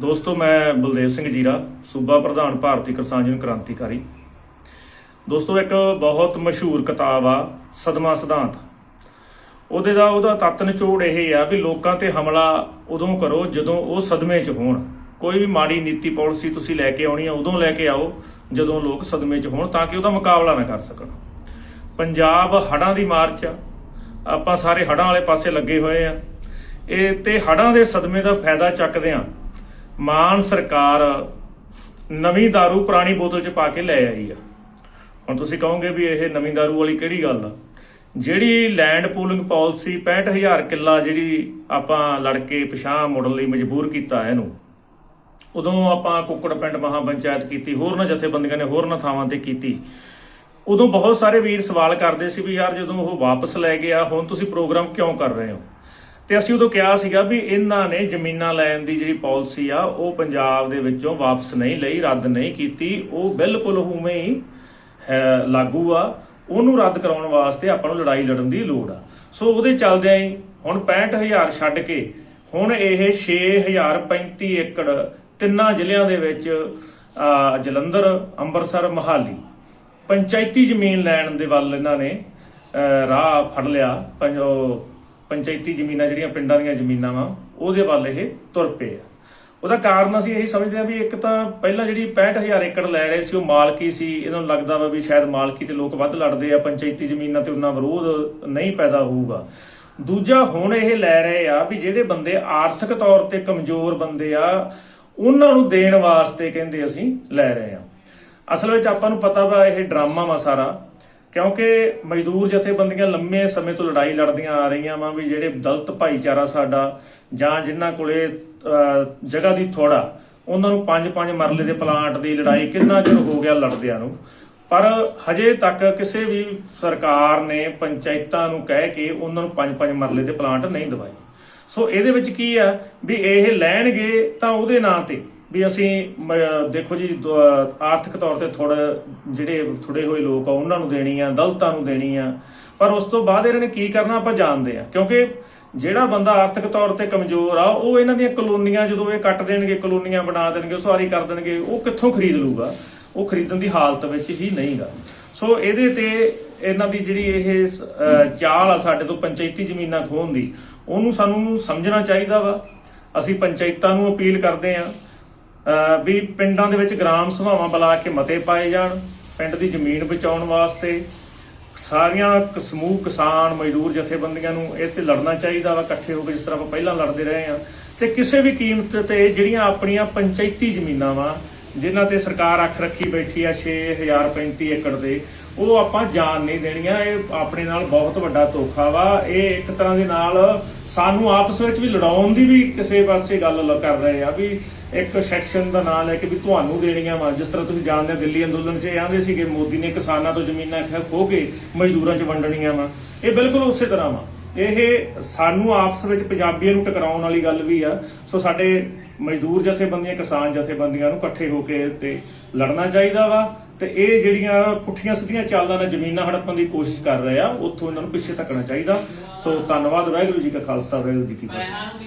ਦੋਸਤੋ, ਮੈਂ ਬਲਦੇਵ ਸਿੰਘ ਜੀਰਾ, ਸੂਬਾ ਪ੍ਰਧਾਨ ਭਾਰਤੀ ਕਿਸਾਨ ਯੂਨੀਅਨ ਕ੍ਰਾਂਤੀਕਾਰੀ। ਦੋਸਤੋ, ਇੱਕ ਬਹੁਤ ਮਸ਼ਹੂਰ ਕਿਤਾਬ ਆ, ਸਦਮਾ ਸਿਧਾਂਤ। ਉਹਦੇ ਦਾ, ਉਹਦਾ ਤੱਤ ਨਿਚੋੜ ਇਹ ਆ ਵੀ ਲੋਕਾਂ ਤੇ ਹਮਲਾ ਉਦੋਂ ਕਰੋ ਜਦੋਂ ਉਹ ਸਦਮੇ 'ਚ ਹੋਣ। ਕੋਈ ਵੀ ਮਾੜੀ ਨੀਤੀ ਪਾਲਿਸੀ ਤੁਸੀਂ ਲੈ ਕੇ ਆਉਣੀ ਆ, ਉਦੋਂ ਲੈ ਕੇ ਆਓ ਜਦੋਂ ਲੋਕ ਸਦਮੇ 'ਚ ਹੋਣ ਤਾਂ ਕਿ ਉਹਦਾ ਮੁਕਾਬਲਾ ਨਾ ਕਰ ਸਕਣ। ਪੰਜਾਬ ਹੜ੍ਹਾਂ ਦੀ ਮਾਰਚ ਆ। ਆਪਾਂ ਸਾਰੇ ਹੜ੍ਹਾਂ ਵਾਲੇ ਪਾਸੇ ਲੱਗੇ ਹੋਏ ਆ। ਇਹ ਤੇ ਹੜ੍ਹਾਂ ਦੇ ਸਦਮੇ ਦਾ ਫਾਇਦਾ ਚੱਕਦੇ ਆ। ਮਾਨ ਸਰਕਾਰ ਨਵੀਂ दारू ਪੁਰਾਣੀ ਬੋਤਲ 'ਚ ਪਾ ਕੇ ਲੈ ਆਈ ਆ ਹੁਣ ਤੁਸੀਂ ਕਹੋਗੇ ਵੀ ਇਹ ਨਵੀਂ दारू ਵਾਲੀ ਕਿਹੜੀ ਗੱਲ ਆ ਜਿਹੜੀ ਲੈਂਡ ਪੂਲਿੰਗ ਪਾਲਿਸੀ 65000 ਕਿੱਲਾ ਜਿਹੜੀ ਆਪਾਂ ਲੜ ਕੇ ਪਛਾਂ ਮੁੜਨ ਲਈ ਮਜਬੂਰ ਕੀਤਾ ਇਹਨੂੰ ਉਦੋਂ ਆਪਾਂ ਕੁੱਕੜ ਪਿੰਡ ਮਹਾ ਪੰਚਾਇਤ ਕੀਤੀ ਹੋਰ ਨਾ ਜਥੇਬੰਦੀਆਂ ਨੇ ਹੋਰ ਨਾ ਥਾਵਾਂ ਤੇ ਕੀਤੀ ਉਦੋਂ ਬਹੁਤ ਸਾਰੇ ਵੀਰ ਸਵਾਲ ਕਰਦੇ ਸੀ ਵੀ ਯਾਰ ਜਦੋਂ ਉਹ ਵਾਪਸ ਲੈ ਗਿਆ ਹੁਣ ਤੁਸੀਂ ਪ੍ਰੋਗਰਾਮ ਕਿਉਂ ਕਰ ਰਹੇ ਹੋ ਤੇ ਅਸੀਂ ਉਦੋਂ ਕਿਹਾ ਸੀਗਾ ਵੀ ਇਹਨਾਂ ਨੇ ਜ਼ਮੀਨਾਂ ਲੈਣ ਦੀ ਜਿਹੜੀ ਪਾਲਿਸੀ ਆ ਉਹ ਪੰਜਾਬ ਦੇ ਵਿੱਚੋਂ ਵਾਪਸ ਨਹੀਂ ਲਈ ਰੱਦ ਨਹੀਂ ਕੀਤੀ। ਉਹ ਬਿਲਕੁਲ ਉਵੇਂ ਹੀ ਹੈ, ਲਾਗੂ ਆ। ਉਹਨੂੰ ਰੱਦ ਕਰਾਉਣ ਵਾਸਤੇ ਆਪਾਂ ਨੂੰ ਲੜਾਈ ਲੜਨ ਦੀ ਲੋੜ ਆ। ਸੋ ਉਹਦੇ ਚੱਲਦਿਆਂ ਹੀ ਹੁਣ 65000 ਛੱਡ ਕੇ ਹੁਣ ਇਹ 6035 ਏਕੜ ਤਿੰਨਾਂ ਜ਼ਿਲ੍ਹਿਆਂ ਦੇ ਵਿੱਚ ਜਲੰਧਰ ਅੰਮ੍ਰਿਤਸਰ ਮਹਾਲੀ ਪੰਚਾਇਤੀ ਜ਼ਮੀਨ ਲੈਣ ਦੇ ਵੱਲ ਇਹਨਾਂ ਨੇ ਰਾਹ ਫੜ ਲਿਆ। ਪੰਜ- ਪੰਚਾਇਤੀ ਜ਼ਮੀਨਾਂ ਜਿਹੜੀਆਂ ਪਿੰਡਾਂ ਦੀਆਂ ਜ਼ਮੀਨਾਂ ਵਾ, ਉਹਦੇ ਵੱਲ ਇਹ ਤੁਰ ਪਏ ਆ। ਉਹਦਾ ਕਾਰਨ ਅਸੀਂ ਇਹੀ ਸਮਝਦੇ ਆ ਵੀ ਇੱਕ ਤਾਂ ਪਹਿਲਾਂ ਜਿਹੜੀ 65000 ਏਕੜ ਲੈ ਰਹੇ ਸੀ, ਉਹ ਮਾਲਕੀ ਸੀ, ਇਹਨਾਂ ਨੂੰ ਲੱਗਦਾ ਵਾ ਵੀ ਸ਼ਾਇਦ ਮਾਲਕੀ ਤੇ ਲੋਕ ਵੱਧ ਲੜਦੇ ਆ, ਪੰਚਾਇਤੀ ਜ਼ਮੀਨਾਂ ਤੇ ਉਹਨਾਂ ਵਿਰੋਧ ਨਹੀਂ ਪੈਦਾ ਹੋਊਗਾ। ਦੂਜਾ ਹੁਣ ਇਹ ਲੈ ਰਹੇ ਆ ਵੀ ਜਿਹੜੇ ਬੰਦੇ ਆਰਥਿਕ ਤੌਰ ਤੇ ਕਮਜ਼ੋਰ ਬੰਦੇ ਆ, ਉਹਨਾਂ ਨੂੰ ਦੇਣ ਵਾਸਤੇ ਕਹਿੰਦੇ ਅਸੀਂ ਲੈ ਰਹੇ ਆ। ਅਸਲ ਵਿੱਚ ਆਪਾਂ ਨੂੰ ਪਤਾ ਵਾ ਇਹ ਡਰਾਮਾ ਵਾ ਸਾਰਾ ਕਿਉਂਕਿ ਮਜ਼ਦੂਰ ਜਥੇਬੰਦੀਆਂ ਲੰਮੇ ਸਮੇਂ ਤੋਂ ਲੜਾਈ ਲੜਦੀਆਂ ਆ ਰਹੀਆਂ ਵਾ ਵੀ ਜਿਹੜੇ ਦਲਤ ਭਾਈਚਾਰਾ ਸਾਡਾ ਜਾਂ ਜਿਨ੍ਹਾਂ ਕੋਲੇ ਜਗ੍ਹਾ ਦੀ ਥੋੜਾ, ਉਹਨਾਂ ਨੂੰ ਪੰਜ ਪੰਜ ਮਰਲੇ ਦੇ ਪਲਾਂਟ ਦੀ ਲੜਾਈ ਕਿੰਨਾ ਚਿਰ ਹੋ ਗਿਆ ਲੜਦਿਆਂ ਨੂੰ। ਪਰ ਹਜੇ ਤੱਕ ਕਿਸੇ ਵੀ ਸਰਕਾਰ ਨੇ ਪੰਚਾਇਤਾਂ ਨੂੰ ਕਹਿ ਕੇ ਉਹਨਾਂ ਨੂੰ ਪੰਜ ਪੰਜ ਮਰਲੇ ਦੇ ਪਲਾਂਟ ਨਹੀਂ ਦਵਾਏ। ਸੋ ਇਹਦੇ ਵਿੱਚ ਕੀ ਆ ਵੀ ਇਹ ਲੈਣਗੇ ਤਾਂ ਉਹਦੇ ਨਾਂ ਤੇ ਵੀ ਅਸੀਂ, ਮ- ਦੇਖੋ ਜੀ, ਦ- ਆਰਥਿਕ ਤੌਰ ਤੇ ਥੋੜਾ, ਜਿਹੜੇ ਥੋੜੇ ਹੋਏ ਲੋਕ ਆ, ਉਹਨਾਂ ਨੂੰ ਦੇਣੀ ਆ, ਦਲਤਾਂ ਨੂੰ ਦੇਣੀ ਆ। ਪਰ ਉਸ ਤੋਂ ਬਾਅਦ ਇਹਨਾਂ ਨੇ ਕੀ ਕਰਨਾ, ਆਪਾਂ ਜਾਣਦੇ ਆ। ਕਿਉਂਕਿ ਜਿਹੜਾ ਬੰਦਾ ਆਰਥਿਕ ਤੌਰ ਤੇ ਕਮਜ਼ੋਰ ਆ, ਉਹ ਇਹਨਾਂ ਦੀਆਂ ਕਲੋਨੀਆਂ ਜਦੋਂ ਇਹ ਕੱਟ ਦੇਣਗੇ, ਕਲੋਨੀਆਂ ਬਣਾ ਦੇਣਗੇ ਉਸਾਰੀ ਕਰ ਦੇਣਗੇ, ਉਹ ਕਿੱਥੋਂ ਖਰੀਦ ਲੂਗਾ? ਉਹ ਖਰੀਦਣ ਦੀ ਹਾਲਤ ਵਿੱਚ ਹੀ ਨਹੀਂਗਾ ਸੋ ਇਹਦੇ ਤੇ ਇਹਨਾਂ ਦੀ ਜਿਹੜੀ ਇਹ ਚਾਲ ਆ ਸਾਡੇ ਤੋਂ ਪੰਚਾਇਤੀ ਜ਼ਮੀਨਾਂ ਖੋਹਣ ਦੀ, ਉਹਨੂੰ ਸਾਨੂੰ ਸਮਝਣਾ ਚਾਹੀਦਾ ਵਾ। ਅਸੀਂ ਪੰਚਾਇਤਾਂ ਨੂੰ ਅਪੀਲ ਕਰਦੇ ਆਂ। ਵੀ ਪਿੰਡਾਂ ਦੇ ਵਿੱਚ ਗ੍ਰਾਮ ਸਭਾਵਾਂ ਬੁਲਾ ਕੇ ਮਤੇ ਪਾਏ ਜਾਣ, ਪਿੰਡ ਦੀ ਜ਼ਮੀਨ ਬਚਾਉਣ ਵਾਸਤੇ ਸਾਰੀਆਂ ਸਮੂਹ ਕਿਸਾਨ, ਮਜ਼ਦੂਰ, ਜਥੇਬੰਦੀਆਂ ਨੂੰ ਇਹ ਤੇ ਲੜਨਾ ਚਾਹੀਦਾ ਵਾ, ਇਕੱਠੇ ਹੋ ਕੇ ਜਿਸ ਤਰ੍ਹਾਂ ਆਪਾਂ ਪਹਿਲਾਂ ਲੜਦੇ ਰਹੇ ਆ ਤੇ ਕਿਸੇ ਵੀ ਕੀਮਤ ਤੇ ਜਿਹੜੀਆਂ ਆਪਣੀਆਂ ਪੰਚਾਇਤੀ ਜ਼ਮੀਨਾਂ ਵਾ, ਜਿਨ੍ਹਾਂ ਤੇ ਸਰਕਾਰ ਅੱਖ ਰੱਖੀ ਬੈਠੀ ਆ 6035 ਏਕੜ ਦੇ, ਉਹ ਆਪਾਂ ਜਾਣ ਨਹੀਂ ਦੇਣੀਆਂ, ਇਹ ਆਪਣੇ ਨਾਲ ਬਹੁਤ ਵੱਡਾ ਧੋਖਾ ਵਾ। ਇਹ ਇੱਕ ਤਰ੍ਹਾਂ ਦੇ ਨਾਲ ਸਾਨੂੰ ਆਪਸ ਵਿੱਚ ਵੀ ਲੜਾਉਣ ਦੀ ਵੀ ਕਿਸੇ ਪਾਸੇ ਗੱਲ ਕਰ ਰਹੇ ਆ ਵੀ ਇੱਕ ਸੈਕਸ਼ਨ ਦਾ ਨਾਂ ਲੈ ਕੇ ਵੀ ਤੁਹਾਨੂੰ ਦੇਣੀਆਂ ਵਾ। ਜਿਸ ਤਰ੍ਹਾਂ ਤੁਸੀਂ ਜਾਣਦੇ ਹੋ ਦਿੱਲੀ ਅੰਦੋਲਨ 'ਚ ਇਹ ਆਂਦੇ ਸੀਗੇ, ਮੋਦੀ ਨੇ ਕਿਸਾਨਾਂ ਤੋਂ ਜ਼ਮੀਨਾਂ ਖੋ ਖੋ ਕੇ ਮਜ਼ਦੂਰਾਂ 'ਚ ਵੰਡਣੀਆਂ ਵਾ। ਇਹ ਬਿਲਕੁਲ ਉਸੇ ਤਰ੍ਹਾਂ ਵਾ। ਇਹ ਸਾਨੂੰ ਆਪਸ ਵਿੱਚ ਪੰਜਾਬੀਆਂ ਨੂੰ ਟਕਰਾਉਣ ਵਾਲੀ ਗੱਲ ਵੀ ਆ। ਸੋ ਸਾਡੇ ਮਜ਼ਦੂਰ ਜਥੇਬੰਦੀਆਂ, ਕਿਸਾਨ ਜਥੇਬੰਦੀਆਂ ਨੂੰ ਇਕੱਠੇ ਹੋ ਕੇ ਤੇ ਲੜਨਾ ਚਾਹੀਦਾ ਵਾ। ਤੇ ਇਹ ਜਿਹੜੀਆਂ ਪੁੱਠੀਆਂ ਸਿੱਧੀਆਂ ਚਾਲਾਂ ਨਾਲ ਜ਼ਮੀਨਾਂ ਹੜਪਣ ਦੀ ਕੋਸ਼ਿਸ਼ ਕਰ ਰਹੇ ਆ, ਉੱਥੋਂ ਇਹਨਾਂ ਨੂੰ ਪਿੱਛੇ ਧੱਕਣਾ ਚਾਹੀਦਾ। ਸੋ ਧੰਨਵਾਦ, ਵਾਹਿਗੁਰੂ ਜੀ ਕਾ ਖਾਲਸਾ, ਵਾਹਿਗੁਰੂ ਜੀ ਕੀ ਫਤਿਹ।